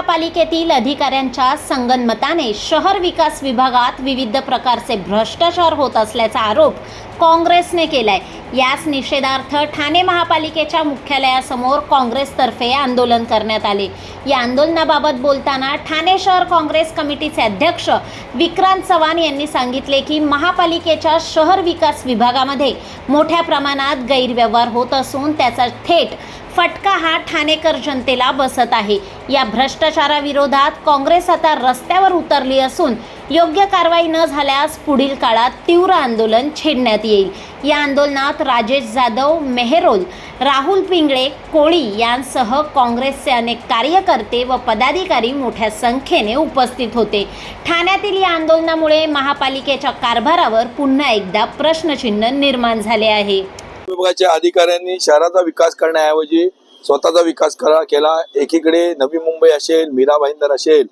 महापालिकेतील अधिकाऱ्यांच्या संगनमताने शहर विकास विभागात विविध प्रकारचे भ्रष्टाचार होत असल्याचा आरोप काँग्रेसने केलाय. याच निषेधार्थ ठाणे महापालिकेच्या मुख्यालयासमोर काँग्रेसतर्फे आंदोलन करण्यात आले. या आंदोलनाबाबत बोलताना ठाणे शहर काँग्रेस कमिटीचे अध्यक्ष विक्रांत चव्हाण यांनी सांगितले की महापालिकेच्या शहर विकास विभागामध्ये मोठ्या प्रमाणात गैरव्यवहार होत असून त्याचा थेट फटका हा ठाणेकर जनतेला बसत आहे. या भ्रष्टाचाराविरोधात काँग्रेस आता रस्त्यावर उतरली असून योग्य कारवाई न झाल्यास पुढील काळात तीव्र आंदोलन छेडण्यात येईल. या आंदोलनात राजेश जाधव मेहरोल राहुल पिंगळे कोळी यांसह काँग्रेसचे अनेक कार्यकर्ते व पदाधिकारी मोठ्या संख्येने उपस्थित होते. ठाण्यातील या आंदोलनामुळे महापालिकेच्या कारभारावर पुन्हा एकदा प्रश्नचिन्ह निर्माण झाले आहे. विभागाच्या अधिकाऱ्यांनी शहराचा विकास करण्याऐवजी स्वतःचा विकास करा केला. एकीकडे नवी मुंबई असेल मीरा भाईंदर असेल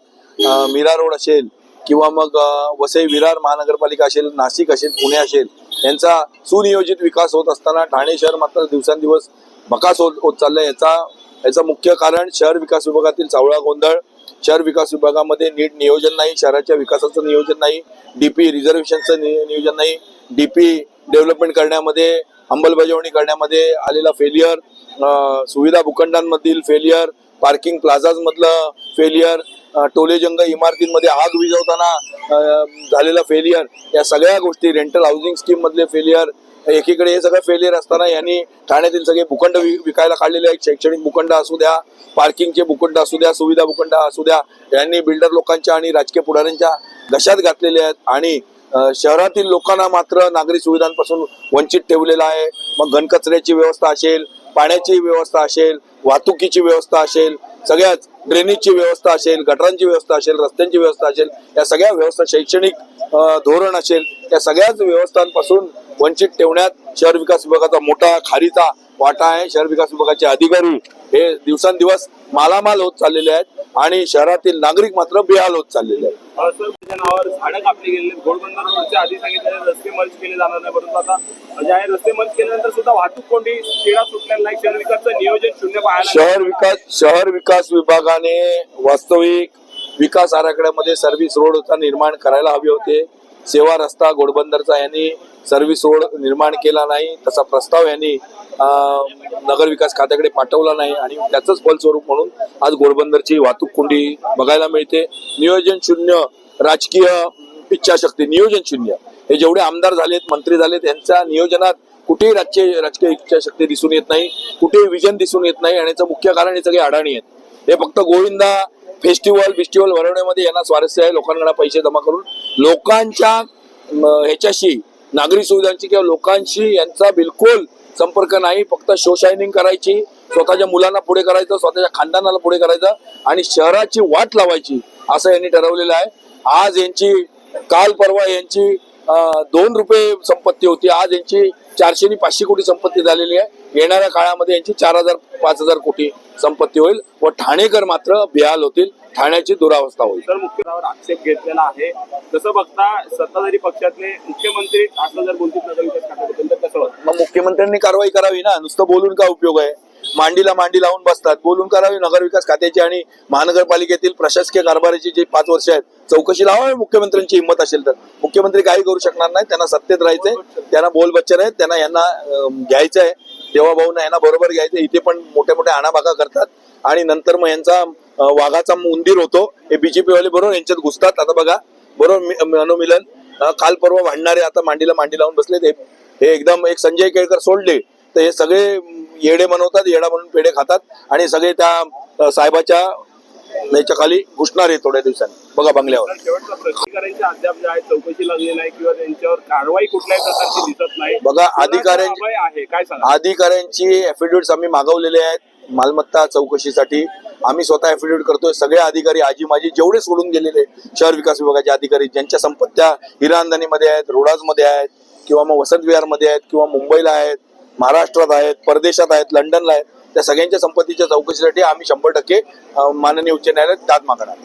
मीरा रोड असेल किंवा मग वसई विरार महानगरपालिका असेल नाशिक असेल पुणे असेल यांचा सुनियोजित विकास होत असताना ठाणे शहर मात्र दिवसांदिवस बकास होत होत चाललंय. याचा याचं मुख्य कारण शहर विकास विभागातील सावळा गोंधळ. शहर विकास विभागामध्ये नीट नियोजन नाही शहराच्या विकासाचं नियोजन नाही डीपी रिझर्वेशनचं नियोजन नाही डीपी डेव्हलपमेंट करण्यामध्ये अंमलबजावणी करण्यामध्ये आलेला फेलियर सुविधा भूखंडांमधील फेलियर पार्किंग प्लाझाजमधलं फेलियर टोलेजंग इमारतींमध्ये आग विजवताना झालेला फेलियर या सगळ्या गोष्टी रेंटल हाऊसिंग स्कीममधले फेलियर एकीकडे हे सगळं फेलियर असताना यांनी ठाण्यातील सगळे भूखंड विकायला काढलेले आहेत. शैक्षणिक भूखंड असू द्या पार्किंगचे भूखंड असू द्या सुविधा भूखंड असू द्या यांनी बिल्डर लोकांच्या आणि राजकीय पुढाऱ्यांच्या घशात घातलेले आहेत. आणि शहरातील लोकांना मात्र नागरी सुविधांपासून वंचित ठेवलेलं आहे. मग घनकचऱ्याची व्यवस्था असेल पाण्याची व्यवस्था असेल वाहतुकीची व्यवस्था असेल सगळ्याच ड्रेनेजची व्यवस्था असेल गटरांची व्यवस्था असेल रस्त्यांची व्यवस्था असेल या सगळ्या व्यवस्था शैक्षणिक धोरण असेल या सगळ्याच व्यवस्थांपासून वंचित ठेवण्यात शहर विकास विभागाचा मोठा खारीचा वाटा आहे. शहर विकास विभागाचे अधिकारी हे दिवसांदिवस मालामाल होत चाललेले आहेत आणि शहरातील नागरिक मात्र बेहाल होत चाललेले आहेत. असं तुझ्या नावावर झाडं कापली गेली घोडबंदर रोडच्या आधी सांगितलेले रस्ते मर्ज केले जाणार नाही परंतु आता जे आहे रस्ते मर्ज केल्यानंतर सुद्धा वाहतूक कोंडी तिढा सुटलेला नाही शहर विकासचं नियोजन शून्य पाहायला शहर विकास शहर विकास विभागाने वास्तविक विकास आराखड्यामध्ये सर्व्हिस रोडचा निर्माण करायला हवे होते. सेवा रस्ता घोडबंदरचा यांनी सर्व्हिस रोड निर्माण केला नाही तसा प्रस्ताव यांनी नगरविकास नगर विकास खात्याकडे पाठवला नाही आणि त्याचंच फलस्वरूप म्हणून आज घोडबंदरची वाहतूक कोंडी बघायला मिळते. नियोजन शून्य राजकीय इच्छाशक्ती नियोजन शून्य. हे जेवढे आमदार झालेत मंत्री झालेत यांच्या नियोजनात कुठेही राजकीय राजकीय इच्छाशक्ती दिसून येत नाही कुठेही विजन दिसून येत नाही आणि याचं मुख्य कारण हे सगळे अडाणी आहेत. हे फक्त गोविंदा फेस्टिवल फेस्टिवल भरवण्यामध्ये यांना स्वारस्य आहे लोकांकडे पैसे जमा करून. लोकांच्या ह्याच्याशी नागरी सुविधांची किंवा लोकांशी यांचा बिलकुल संपर्क नाही. फक्त शो शायनिंग करायची स्वतःच्या मुलांना पुढे करायचं स्वतःच्या खानदानाला पुढे करायचं आणि शहराची वाट लावायची असं यांनी ठरवलेलं आहे. आज यांची काल परवा यांची दोन रुपये संपत्ती होती. आज यांची चारशे आणि पाचशे कोटी संपत्ती झालेली आहे. येणाऱ्या काळामध्ये यांची चार हजार पाच हजार कोटी संपत्ती होईल व ठाणेकर मात्र बेहाल होतील. ठाण्याची दुरावस्था होईल. तर मुख्यमंत्र्यावर आक्षेप घेतलेला आहे. जसं बघता सत्ताधारी पक्षातले मुख्यमंत्री असं जर बोलतील तर कसं मग मुख्यमंत्र्यांनी कारवाई करावी ना? नुसतं बोलून काय उपयोग आहे? मांडीला मांडी लावून बसतात. बोलून करावी नगर विकास खात्याची आणि महानगरपालिकेतील प्रशासकीय कारभाराची जी पाच वर्ष आहेत चौकशी लावावी मुख्यमंत्र्यांची हिंमत असेल तर. मुख्यमंत्री काही करू शकणार नाही त्यांना सत्तेत राहायचंय त्यांना बोल बच्चन आहेत त्यांना यांना घ्यायचं आहे तेव्हा भाऊना यांना बरोबर घ्यायचं इथे पण मोठ्या मोठ्या आणाभागा करतात. आणि नंतर मग यांचा वाघाचा उंदीर होतो हे बीजेपी वाले बरोबर यांच्यात घुसतात. आता बघा बरोबर मनोमिलन काल परवा भांडणारे आता मांडीला मांडी लावून बसले ते हे एकदम एक संजय केळकर सोडले. तर हे सगळे येडे बनवतात येडा म्हणून पेढे खातात आणि सगळे त्या साहेबाच्या याच्या खाली घुसणार आहे थोड्या दिवसांनी. बघा बंगल्यावर. बघा अधिकाऱ्यांची अधिकाऱ्यांची ऍफिडेव्हिट्स आम्ही मागवलेले आहेत मालमत्ता चौकशीसाठी. आम्ही स्वतः ऍफिडेव्हिट करतोय सगळे अधिकारी आजी माझी जेवढे सोडून गेलेले शहर विकास विभागाचे अधिकारी ज्यांच्या संपत्त्या हिरांदानीमध्ये आहेत रोडाजमध्ये आहेत किंवा मग वसंत विहारमध्ये आहेत किंवा मुंबईला आहेत महाराष्ट्रात आहेत परदेशात आहेत लंडनला आहेत त्या सगळ्यांच्या संपत्तीच्या चौकशीसाठी आम्ही शंभर टक्के माननीय उच्च न्यायालयात दाद मागणार